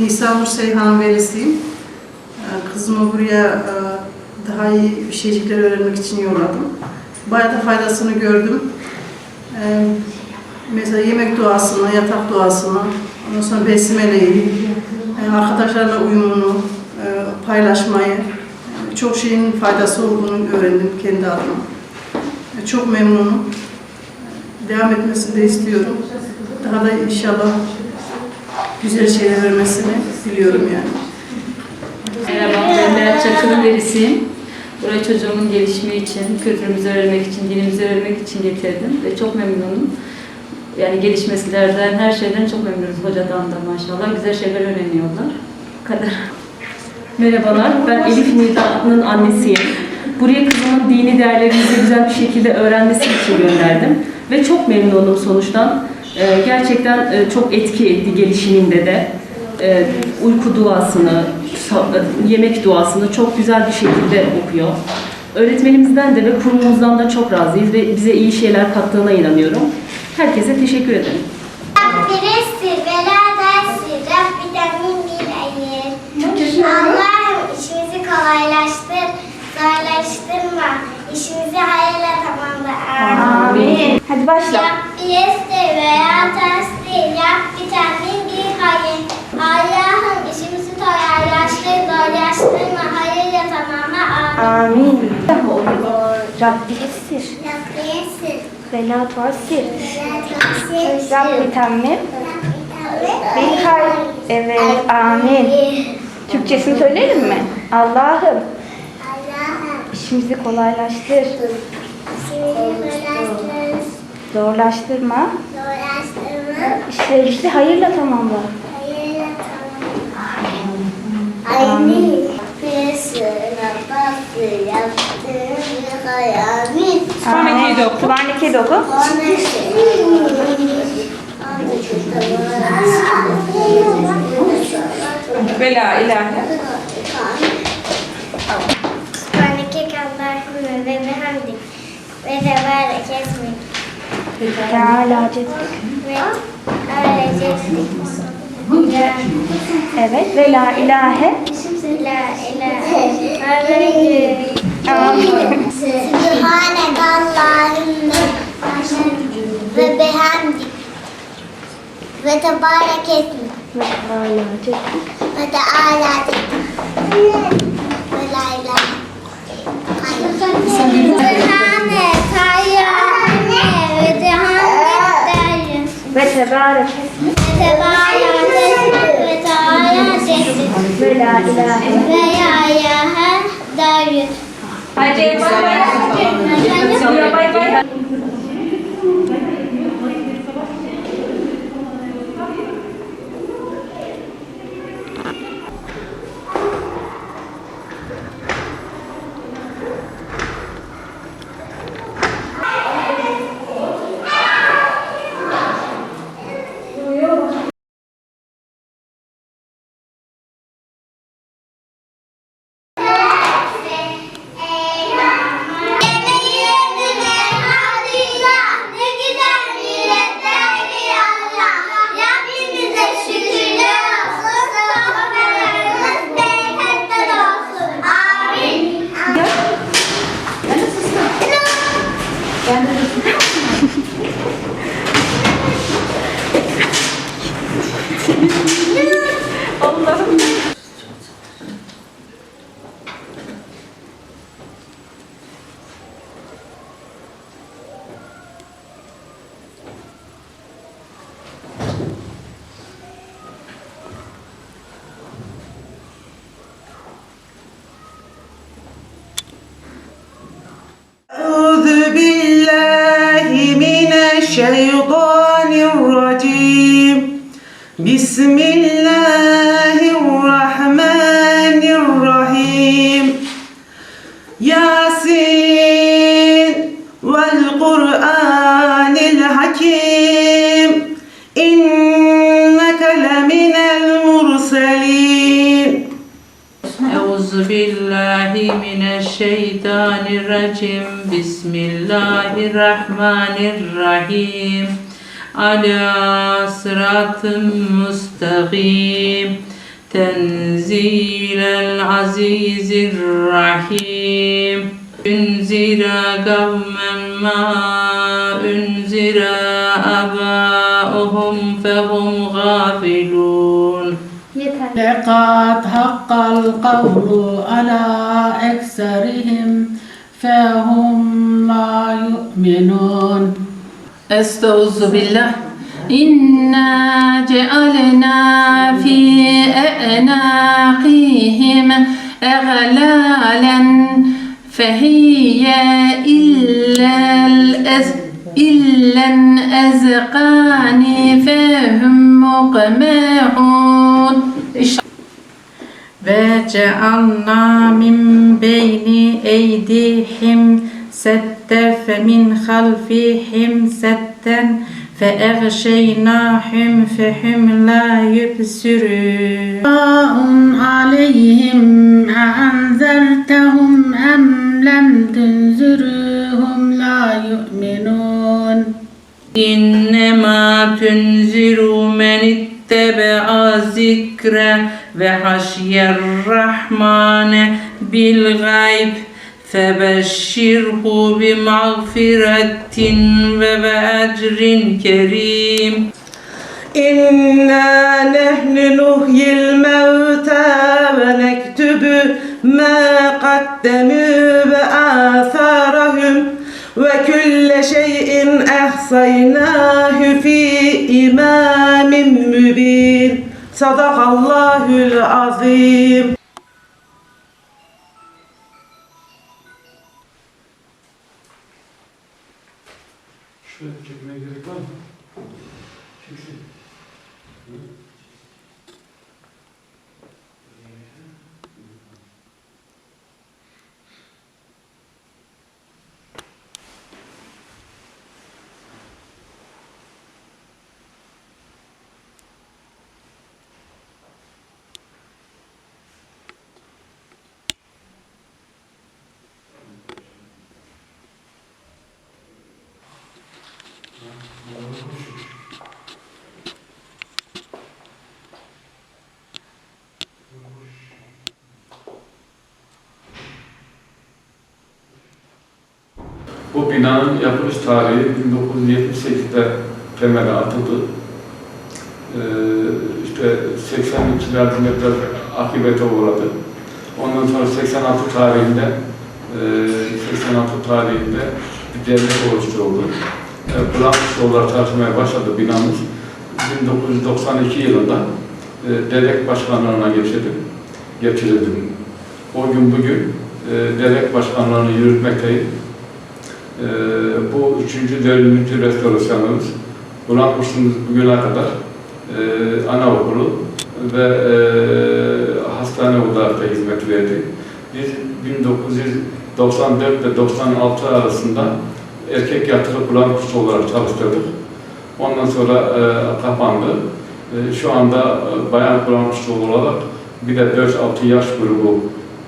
Nisa Nur Seyhan velisiyim. Ee, Kızımı buraya e, daha iyi bir şeycikler öğrenmek için yolladım. Bayağı da faydasını gördüm. Ee, Mesela yemek duasını, yatak duasını, ondan sonra besmeleyi, e, arkadaşlarla uyumunu, e, paylaşmayı, çok şeyin faydası olduğunu öğrendim kendi adıma. Çok memnunum. Devam etmesini de istiyorum. Daha da inşallah güzel şeyler vermesini diliyorum yani. Merhaba, ben Berat Çakır'ın verisiyim. Buraya çocuğumun gelişimi için, kültürümüzü öğrenmek için, dilimizi öğrenmek için getirdim ve çok memnunum. Yani gelişmesilerden, her şeyden çok memnunuz hocadan da maşallah. Güzel şeyler öğreniyorlar. Bu kadar. Merhabalar, ben Elif Nida'nın annesiyim. Buraya kızımın dini değerlerimizi güzel bir şekilde öğrenmesi için gönderdim. Ve çok memnunum sonuçtan. Ee, gerçekten e, çok etki etti gelişiminde de. Ee, uyku duasını, e, yemek duasını çok güzel bir şekilde okuyor. Öğretmenimizden de ve kurumumuzdan da çok razıyız ve bize iyi şeyler kattığına inanıyorum. Herkese teşekkür ederim. Allah'ım işimizi kolaylaştır, zorlaştırma. İşimizi hayırla tamamla. Amin. Hadi başla. Rabbi yestir veya terstir, Rabbi temin bir hayır. Allah'ım işimizi kolaylaştır, zorlaştırma. Hayırla tamamla. Amin. Amin. Rabbi esir. Rabbi yestir, Ve la terstir. Rabbi temmim. Bil hayr. Evet. Amin. Türkçesini söyleyelim mi? Allah'ım Allah'ım işimizi kolaylaştır. işimizi kolaylaştır, Zorlaştırma. zorlaştırma. İşlerimizi hayırla tamamla. Hayırla tamamla. Amin. Bir sıra bası yaptığım bir hayamin. Subhaneke'yi de oku. Subhaneke'yi de oku. Ve la ilahe. Sübhaneke Allahümme ve bihamdik ve tebarek esmik Teala ve âle ceddik. Evet. Ve la ilahe. La ilahe Amin. Sübhanek Allahümme ve bihamdik ve tebarek Ve teala ve ceddik ve la ilahe Ve tebarek. ve tebarek ve la ilahe. ve ya ilahe Bismillahirrahmanirrahim. Yasin vel Kur'anil Hakim. İnneke leminel murselin. Euzu billahi mineşşeytanirracim. Bismillahirrahmanirrahim. على صراط مستقيم. تنزيل العزيز الرحيم. انذر قوما ما انذر آباؤهم فهم غافلون. لقد حق القول على أكثرهم فهم لا يؤمنون. أستعوذ بالله. إنا جعلنا في أعناقهم أغلالا فهي إلا الأز إلا الأذقان فهم مقمحون وجعلنا من بين أيديهم سدا فمن خلفهم سدا فأغشيناهم فهم لا يبصرون. عليهم أأنذرتهم أم لم تنذرهم لا يؤمنون. إنما تنذر من اتبع الذكر وخشي الرحمن بالغيب. فبشره بمغفرة وأجر كريم إنا نحن نحيي الموتى ونكتب ما قدموا وآثارهم وكل شيء أحصيناه في إمام مبين صدق الله العظيم binanın yapılış tarihi 1978'de temeli atıldı. Ee, işte 82'lerde biraz akibete uğradı. Ondan sonra 86 tarihinde e, 86 tarihinde bir devlet oluşturuldu. E, Blank tartışmaya başladı binamız. 1992 yılında e, devlet başkanlığına geçirdim. Geçirildim. O gün bugün e, devlet başkanlığını yürütmekteyim. Ee, bu üçüncü, dördüncü restorasyonumuz. Burak kursumuz bugüne kadar e, anaokulu ve e, hastane olarak da hizmet verdi. Biz 1994 ve 96 arasında erkek yatılı Kur'an kursu olarak çalıştırdık. Ondan sonra e, kapandı. E, şu anda e, bayan Kur'an kursu olarak bir de 4-6 yaş grubu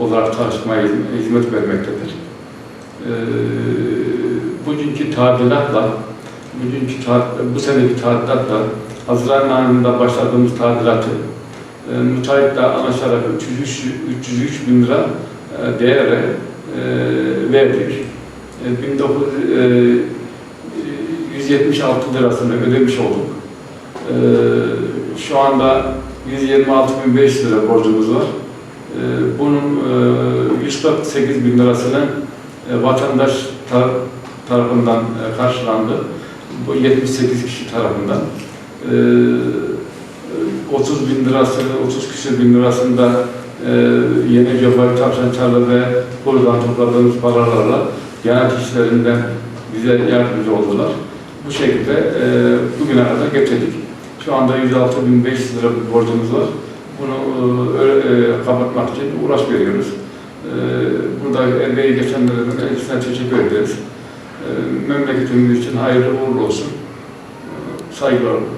olarak çalışmaya hizmet vermektedir. Ee, bugünkü tadilatla, bugünkü bu seneki tadilatla, Haziran ayında başladığımız tadilatı e, müteahhitle anlaşarak 303, 303 bin lira e, değere e, verdik. E, 1900, e, 176 lirasını ödemiş olduk. E, şu anda 126.500 lira borcumuz var. E, bunun e, 148 bin lirasını e, vatandaş tar- tarafından e, karşılandı. Bu 78 kişi tarafından. E, 30 bin lirası, 30 küsur bin lirasında e, yeni Cefali Tavşan Çarlı ve buradan topladığımız paralarla genel kişilerinden bize yardımcı oldular. Bu şekilde e, bugüne kadar getirdik. Şu anda 106.500 lira borcumuz var. Bunu e, e, kapatmak için uğraş veriyoruz. Ee, Burada emeği geçenlerin hepsine teşekkür ederiz. Ee, Memleketimiz için hayırlı uğurlu olsun. Ee, Saygılarımla.